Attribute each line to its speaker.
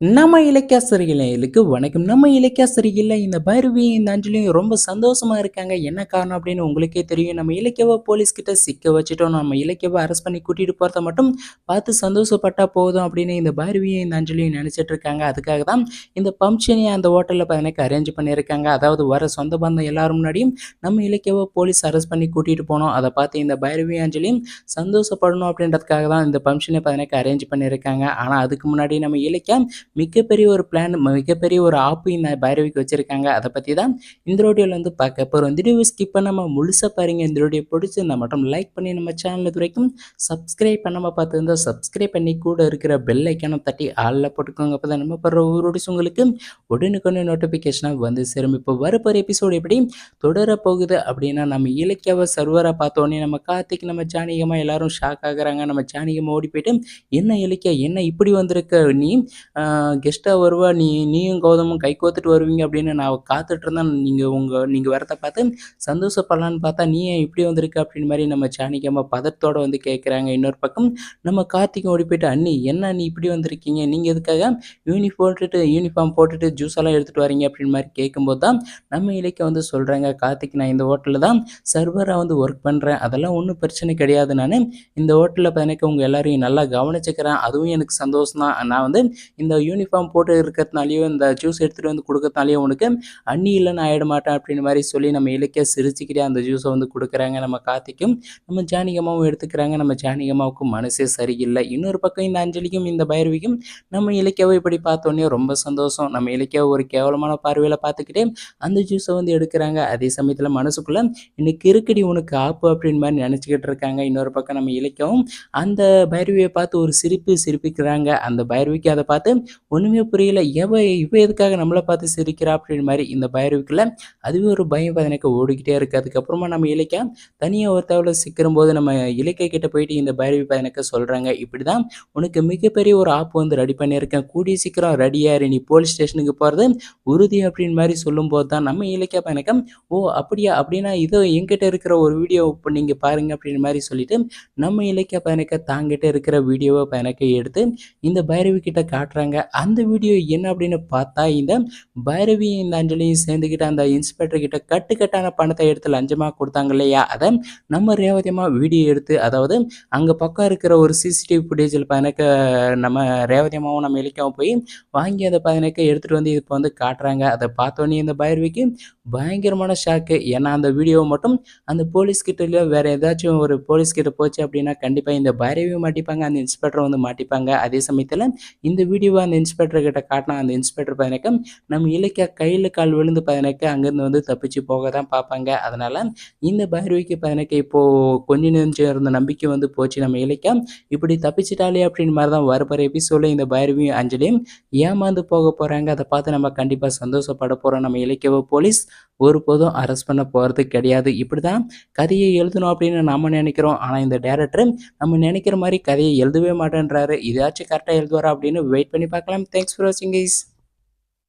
Speaker 1: நம்ம இலக்கியாசிரியர்களுக்கு வணக்கம். நம்ம இலக்கியாசிரியர்ல இந்த பைரவி இந்த அஞ்சலியும் ரொம்ப சந்தோஷமா இருக்காங்க. என்ன காரணம் அப்படின்னு உங்களுக்கே தெரியும். நம்ம இலக்கியவை போலீஸ் கிட்ட சிக்க வச்சுட்டோம். நம்ம இலக்கியவை அரெஸ்ட் பண்ணி கூட்டிட்டு போறத மட்டும் பார்த்து சந்தோஷப்பட்டா போதும் அப்படின்னு இந்த பைரவியும் இந்த அஞ்சலியும் நினைச்சிட்டு இருக்காங்க. அதுக்காக தான் இந்த பம்ப்ஷனியை அந்த ஹோட்டலில் பார்த்தீங்கன்னா அரேஞ்ச் பண்ணியிருக்காங்க. அதாவது வர சொந்த பந்தம் எல்லாரும் முன்னாடியும் நம்ம இலக்கியவை போலீஸ் அரெஸ்ட் பண்ணி கூட்டிட்டு போனோம். அதை பார்த்து இந்த பைரவி அஞ்சலியும் சந்தோஷப்படணும் அப்படின்றதுக்காக தான் இந்த பம்ப்ஷனை பார்த்தீங்கன்னா அரேஞ்ச் பண்ணியிருக்காங்க. ஆனால் அதுக்கு முன்னாடி நம்ம இலக்கியம் மிகப்பெரிய ஒரு பிளான் மிகப்பெரிய ஒரு ஆப்பு இந்த பைரவிக்கு வச்சுருக்காங்க. அதை பற்றி தான் இந்த ரோடியோவில் வந்து பார்க்க போகிறோம் இந்த வீடியோ ஸ்கிப் பண்ணாமல் முழுசாக பாருங்கள் இந்த வீடியோ பிடிச்சிருந்தா மட்டும் லைக் பண்ணி நம்ம சேனல் இது வரைக்கும் சப்ஸ்கிரைப் பண்ணாமல் பார்த்துருந்தா சப்ஸ்கிரைப் பண்ணி கூட இருக்கிற பெல் ஐக்கானை தட்டி ஆளில் போட்டுக்கோங்க. அப்போ தான் நம்ம போடுற ஒரு உங்களுக்கு உடனுக்குன்னு நோட்டிஃபிகேஷனாக வந்து சேரும். இப்போ வரப்போகிற எபிசோடு எப்படி தொடர போகுது அப்படின்னா நம்ம இலக்கியாவை சர்வரை பார்த்தோன்னே நம்ம கார்த்திக் நம்ம ஜானிகமாக எல்லாரும் ஷாக் ஆகுறாங்க. நம்ம ஜானிகமாக ஓடி போயிட்டு என்ன இலக்கியா என்ன இப்படி வந்திருக்க? நீ கெஸ்ட்டாக வருவா நீ நீயும் கௌதமும் கை கோத்துட்டு வருவீங்க அப்படின்னு நான் காத்துட்டு இருந்தேன். நீங்கள் உங்கள் நீங்கள் வரத பார்த்து சந்தோஷப்படலான்னு பார்த்தா நீ ஏன் இப்படி வந்திருக்க அப்படின்னு மாதிரி நம்ம ஜானகியம்மா பதத்தோட வந்து கேட்குறாங்க இன்னொரு பக்கம் நம்ம கார்த்திகை ஓடி போயிட்டு அண்ணி என்ன நீ இப்படி வந்திருக்கீங்க? நீங்கள் எதுக்காக யூனிஃபார்ம் போட்டுட்டு யூனிஃபார்ம் போட்டுட்டு ஜூஸ் எல்லாம் எடுத்துகிட்டு வரீங்க? அப்படின்னு மாதிரி கேட்கும்போது தான் நம்ம இலக்கியம் வந்து சொல்கிறாங்க கார்த்திக் நான் இந்த ஹோட்டலில் தான் சர்வராக வந்து ஒர்க் பண்ணுறேன் அதெல்லாம் ஒன்றும் பிரச்சனை கிடையாது. நான் இந்த ஹோட்டலில் எனக்கு உங்கள் எல்லாரையும் நல்லா கவனிச்சுக்கிறேன். அதுவும் எனக்கு சந்தோஷம் தான் நான் வந்து இந்த யூனிஃபார்ம் போட்டு இருக்கிறதுனாலையோ இந்த ஜூஸ் எடுத்துகிட்டு வந்து கொடுக்கறதுனாலையோ உனக்கு அண்ணி இல்லை நான் ஆகிட மாட்டேன் அப்படின்னு மாதிரி சொல்லி நம்ம இலக்கிய சிரிச்சுக்கிட்டே அந்த ஜூஸை வந்து கொடுக்குறாங்க. நம்ம கார்த்திக்கும் நம்ம ஜானிகமாவும் எடுத்துக்கிறாங்க. நம்ம ஜானிகமாவுக்கும் மனசே சரியில்லை. இன்னொரு பக்கம் இந்த அஞ்சலிக்கும் இந்த பைரவிக்கும் நம்ம இலக்கியாவை இப்படி பார்த்தோன்னே ரொம்ப சந்தோஷம். நம்ம இலக்கியா ஒரு கேவலமான பார்வையில் பார்த்துக்கிட்டே அந்த ஜூஸை வந்து எடுக்கிறாங்க. அதே சமயத்தில் மனசுக்குள்ளே இன்னைக்கு இருக்கடி உனக்கு ஆப்பு அப்படின்னு மாதிரி நினச்சிக்கிட்டு இருக்காங்க. இன்னொரு பக்கம் நம்ம இலக்கியாவும் அந்த பைரவியை பார்த்து ஒரு சிரிப்பு சிரிப்பிக்கிறாங்க. அந்த பைரவிக்கு அதை பார்த்து ஒன்றுமே புரியல. எவ இவ எதுக்காக நம்மளை பார்த்து சிரிக்கிறா அப்படின்னு மாதிரி இந்த பைரவிக்குள்ள அதுவே ஒரு பயம் எனக்கு ஓடிக்கிட்டே இருக்குது அதுக்கப்புறமா நம்ம இலக்கியா தனியாக ஒரு தவளை சிக்கிரும் போது நம்ம இலக்கிய கிட்ட போயிட்டு இந்த பைரவி பதினக்க சொல்கிறாங்க இப்படி தான் உனக்கு மிகப்பெரிய ஒரு ஆப் வந்து ரெடி பண்ணியிருக்கேன். கூடிய சீக்கிரம் ரெடியாரு நீ போலீஸ் ஸ்டேஷனுக்கு போகிறது உறுதி அப்படின்னு மாதிரி சொல்லும்போது தான் நம்ம இலக்கிய பயணக்கம் ஓ அப்படியா? அப்படின்னா இதோ எங்கிட்ட இருக்கிற ஒரு வீடியோ இப்போ நீங்கள் பாருங்கள் அப்படின்னு மாதிரி சொல்லிட்டு நம்ம இலக்கிய பயணக்க தாங்கிட்ட இருக்கிற வீடியோவை பயணக்க எடுத்து இந்த பைரவி கிட்ட காட்டுறாங்க. அந்த வீடியோ என்ன அப்படின்னு பார்த்தா இந்த பைரவி இந்த அஞ்சலியும் சேர்ந்துக்கிட்டு அந்த இன்ஸ்பெக்டர் கிட்ட கட்டுக்கட்டான பணத்தை எடுத்து லஞ்சமாக கொடுத்தாங்க இல்லையா? அதை நம்ம ரேவதியமாக வீடியோ எடுத்து அதாவது அங்கே பக்கம் இருக்கிற ஒரு சிசிடிவி ஃபுட்டேஜில் பதினக்க நம்ம ரேவதியமாகவும் நம்ம இலக்கியாவும் போய் வாங்கி அதை பதினக்க எடுத்துகிட்டு வந்து இப்போ வந்து காட்டுறாங்க. அதை பார்த்தோன்னே இந்த பைரவிக்கு பயங்கரமான ஷாக்கு ஏன்னா அந்த வீடியோவை மட்டும் அந்த போலீஸ் கிட்ட இல்லை வேற ஏதாச்சும் ஒரு போலீஸ் கிட்ட போச்சு அப்படின்னா கண்டிப்பாக இந்த பைரவியும் மாட்டிப்பாங்க அந்த இன்ஸ்பெக்டர் வந்து மாட்டிப்பாங்க. அதே சமயத்தில் இந்த வீடியோவை அந்த இன்ஸ்பெக்டர் கிட்ட காட்டினா அந்த இன்ஸ்பெக்டர் பதினக்க நம்ம இலக்கிய கையில் கால் விழுந்து பதினக்க அங்கேருந்து வந்து தப்பிச்சு போக தான் பார்ப்பாங்க. அதனால இந்த பைரவிக்கு பதினக்க இப்போ கொஞ்ச நெஞ்சம் இருந்த நம்பிக்கை வந்து போச்சு. நம்ம இலக்கியா இப்படி தப்பிச்சிட்டாலே அப்படின்னு மாதிரி தான் வரப்போகிற எபிசோடில் இந்த பைரவியும் அஞ்சலியும் ஏமாந்து போக போகிறாங்க அதை பார்த்து நம்ம கண்டிப்பாக சந்தோஷப்பட போகிறோம் நம்ம இலக்கியவ போலீஸ் ஒருபோதும் அரெஸ்ட் பண்ண போகிறது கிடையாது. இப்படி தான் கதையை எழுதணும் அப்படின்னு நம்ம நினைக்கிறோம். ஆனால் இந்த டேரக்டர் நம்ம நினைக்கிற மாதிரி கதையை எழுதவே மாட்டேன்றாரு. இதாச்சும் கரெக்டாக எழுதுவாரா அப்படின்னு வெயிட் பண்ணி பார்க்கலாம். தேங்க்ஸ் ஃபார் வாட்சிங் கைஸ்